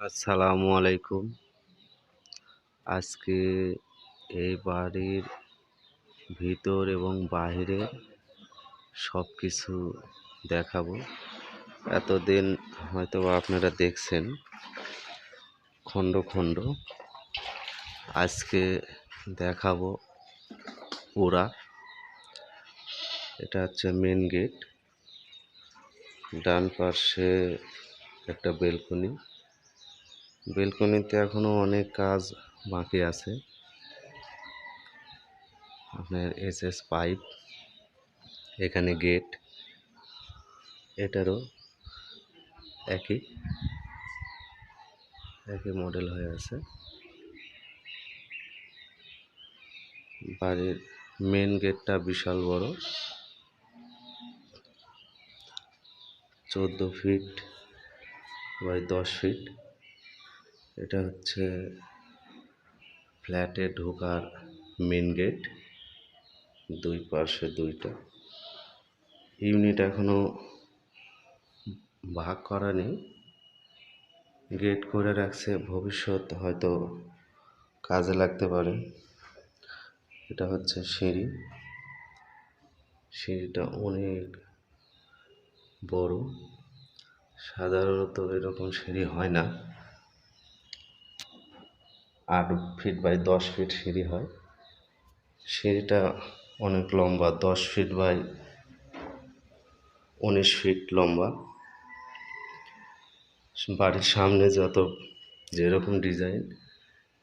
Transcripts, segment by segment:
আসসালামু আলাইকুম। আজকে এই বাড়ির ভিতর এবং বাইরে সব কিছু দেখাবো। এতদিন হয়তো আপনারা দেখছেন খণ্ড খণ্ড আজকে দেখাবো পুরা এটা হচ্ছে মেন গেট ডান পাশে একটা বেলকনি বেলকনিতে এখনও অনেক কাজ বাকি আছে। আপনার এস এস পাইপ, এখানে গেট, এটারও একই একই মডেল হয়ে আছে। বাড়ির মেন গেটটা বিশাল বড়। চোদ্দ ফিট বাই দশ ফিট। এটা হচ্ছে ফ্ল্যাটে ঢোকার মেন গেট, দুই পাশে দুইটা। ইউনিট এখনও ভাগ করা নেই। গেট করে রাখছে, ভবিষ্যৎ হয়তো কাজে লাগতে পারে। এটা হচ্ছে সিঁড়ি। সিঁড়িটা অনেক বড়। সাধারণত এরকম সিঁড়ি হয় না। আট ফিট বাই দশ ফিট সিঁড়ি হয়। সিঁড়িটা অনেক লম্বা, দশ ফিট বাই উনিশ ফিট লম্বা। বাড়ির সামনে যত যেরকম ডিজাইন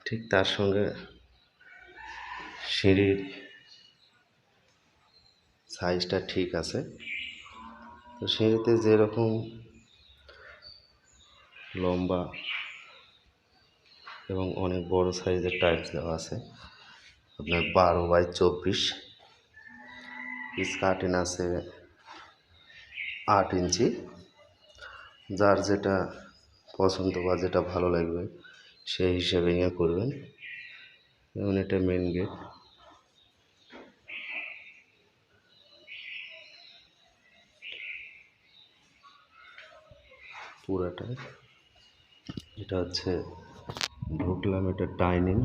ঠিক তার সঙ্গে সিঁড়ির সাইজটা ঠিক আছে। তো সিঁড়িতে যেরকম লম্বা এবং অনেক বড় সাইজের টাইলস দেওয়া আছে। আপনার বারো বাই চব্বিশ। স্কার্টিন আছে আট ইঞ্চি। যার যেটা পছন্দ বা যেটা ভালো লাগবে, সেই হিসেবে ইয়ে করবেন। এবং এটা মেন গেট পুরাটা এটা হচ্ছে ঢুকলাম এটা ডাইনিং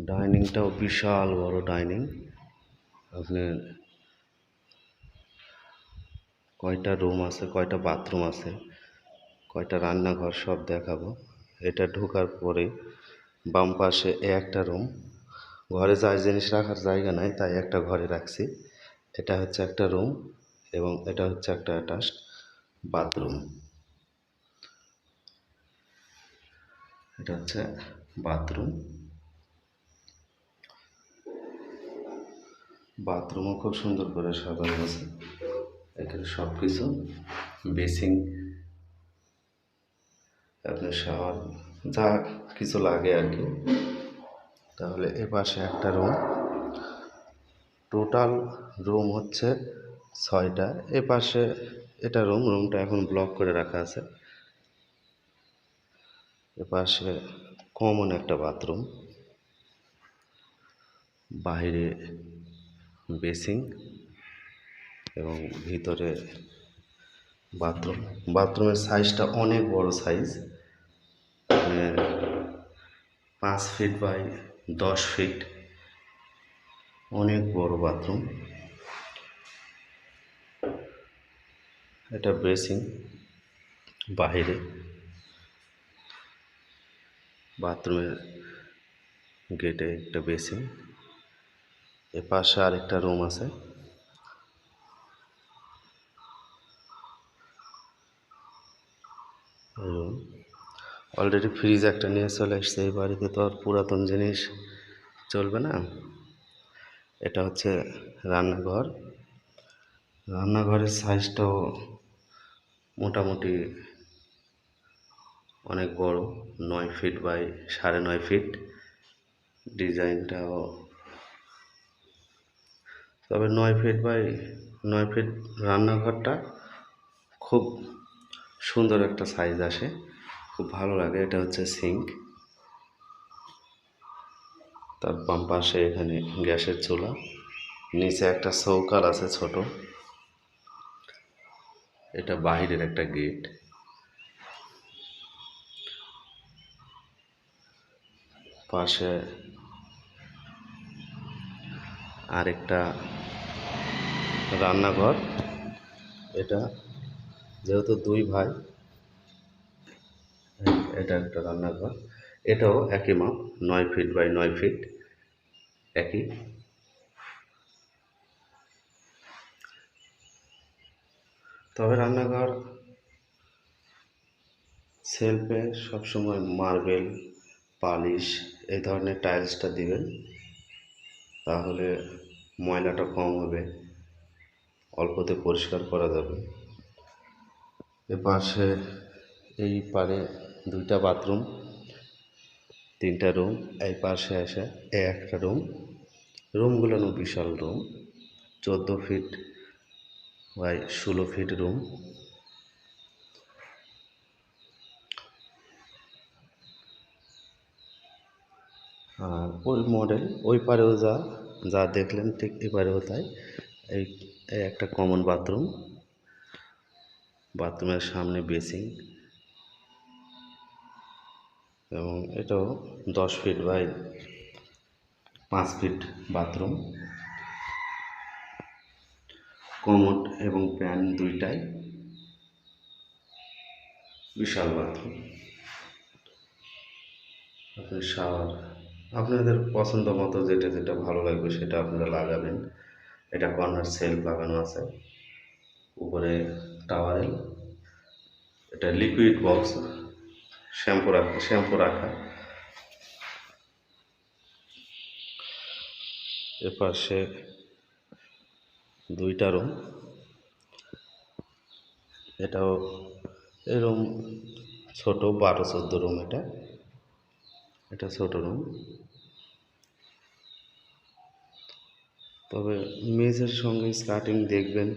ডাইনিংটাও বিশাল বড় ডাইনিং আপনার কয়টা রুম আছে, কয়টা বাথরুম আছে, কয়টা রান্নাঘর সব দেখাবো। এটা ঢোকার পরে বাম পাশে একটা রুম ঘরে যা জিনিস রাখার জায়গা নাই, তাই একটা ঘরে রাখছি। এটা হচ্ছে একটা রুম এবং এটা হচ্ছে একটা অ্যাটাচ বাথরুম এটা হচ্ছে বাথরুম। বাথরুমও খুব সুন্দর করে সাজানো আছে। এখানে সব কিছু বেসিং আপনার শাওয়ার, যা কিছু লাগে আর কি। তাহলে এ পাশে একটা রুম। টোটাল রুম হচ্ছে ছয়টা। এ পাশে, এটা রুম, রুমটা এখন ব্লক করে রাখা আছে। এ পাশে কমন একটা বাথরুম। বাইরে বেসিং এবং ভিতরে বাথরুম। বাথরুমের সাইজটা অনেক বড় সাইজ। মানে পাঁচ ফিট বাই দশ ফিট। অনেক বড় বাথরুম। এটা বেসিং বাইরে বাথরুমের গেটে একটা বেসিং এ পাশে আরেকটা রুম আছে। রুম। অলরেডি ফ্রিজ একটা নিয়ে চলে এসছে এই বাড়িতে তো আর পুরাতন জিনিস চলবে না। এটা হচ্ছে রান্নাঘর। রান্নাঘরের সাইজটাও মোটামুটি অনেক বড়, নয় ফিট বাই সাড়ে নয় ফিট ডিজাইনটাও তবে নয় ফিট বাই নয় ফিট রান্নাঘরটা খুব সুন্দর একটা সাইজ আসে, খুব ভালো লাগে। এটা হচ্ছে সিঙ্ক তার বাম পাশে এখানে গ্যাসের চুলা। নিচে একটা চৌকার আছে ছোট। এটা বাহিরের একটা গেট পাশে আরেকটা রান্নাঘর। এটা যেহেতু দুই ভাই, এটা একটা রান্নাঘর। এটাও একই মাপ, নয় ফিট বাই নয় ফিট, একই। তবে রান্নাঘর সেলফে সবসময় মার্বেল, পালিশ এই ধরনের টাইলসটা দিবেন, তাহলে ময়লাটা কম হবে, অল্পতে পরিষ্কার করা যাবে। এ পাশে এই পারে দুইটা বাথরুম, তিনটা রুম, এই পাশে এ একটা রুম। রুমগুলো বিশাল রুম, চোদ্দ ফিট বাই ষোলো ফিট রুম। আর ওই মডেল ওই পারেও যা যা দেখলেন ঠিক এ পারেও তাই। এই একটা কমন বাথরুম বাথরুমের সামনে বেসিং এবং এটাও দশ ফিট বাই পাঁচ ফিট বাথরুম কমোড এবং প্যান দুইটাই। বিশাল বাথরুম আপনি শাওয়ার আপনাদের পছন্দ মতো যেটা যেটা ভালো লাগবে সেটা আপনারা লাগাবেন। এটা কর্নার সেলফ লাগানো আছে। উপরে টাওয়ারেল এটা লিকুইড বক্স শ্যাম্পু রাখা শ্যাম্পু রাখা। এপাশে দুইটা রুম এটাও এই রুম ছোটো বারো চোদ্দ রুম এটা। এটা ছোটো রুম তবে মেজের সঙ্গে স্টার্টিং দেখবেন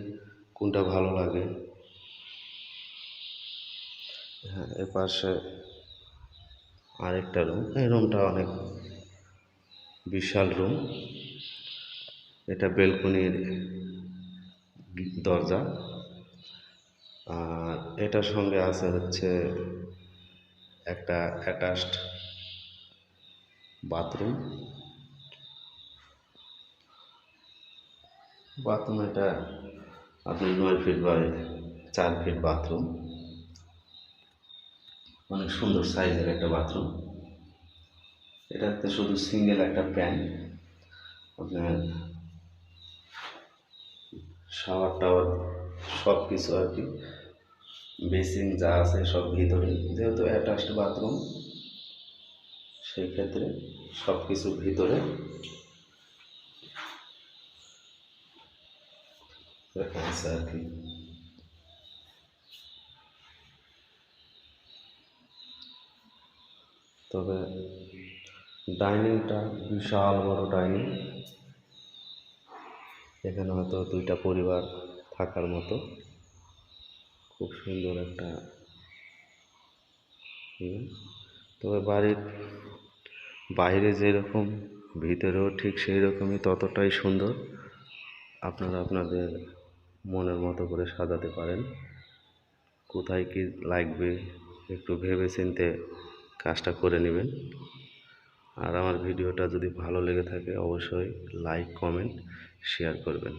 কোনটা ভালো লাগে। হ্যাঁ এর পাশে আরেকটা রুম এই রুমটা অনেক বিশাল রুম এটা বেলকনির দরজা। আর এটার সঙ্গে আছে হচ্ছে একটা অ্যাটাচড বাথরুম। বাথরুম এটা আপনি নয় ফিট বাই চার ফিট বাথরুম। অনেক সুন্দর সাইজের একটা বাথরুম। এটাতে শুধু সিঙ্গেল একটা প্যান। আপনার শাওয়ার টাওয়ার সব কিছু আর কি। বেসিন যা আছে সব ভিতরে। যেহেতু অ্যাটাচড বাথরুম সেই ক্ষেত্রে সব কিছু ভিতরে আর কি। তবে ডাইনিংটা বিশাল বড় ডাইনিং এখানে হয়তো দুইটা পরিবার থাকার মতো। খুব সুন্দর একটা তবে বাড়ির বাইরে যেরকম, ভিতরেও ঠিক সেই রকমই ততটাই সুন্দর। আপনারা আপনাদের মনের মতো করে সাজাতে পারেন। কোথায় কী লাগবে একটু ভেবে চিনতে কাজটা করে নেবেন। আর আমার ভিডিওটা যদি ভালো লেগে থাকে, অবশ্যই লাইক কমেন্ট শেয়ার করবেন।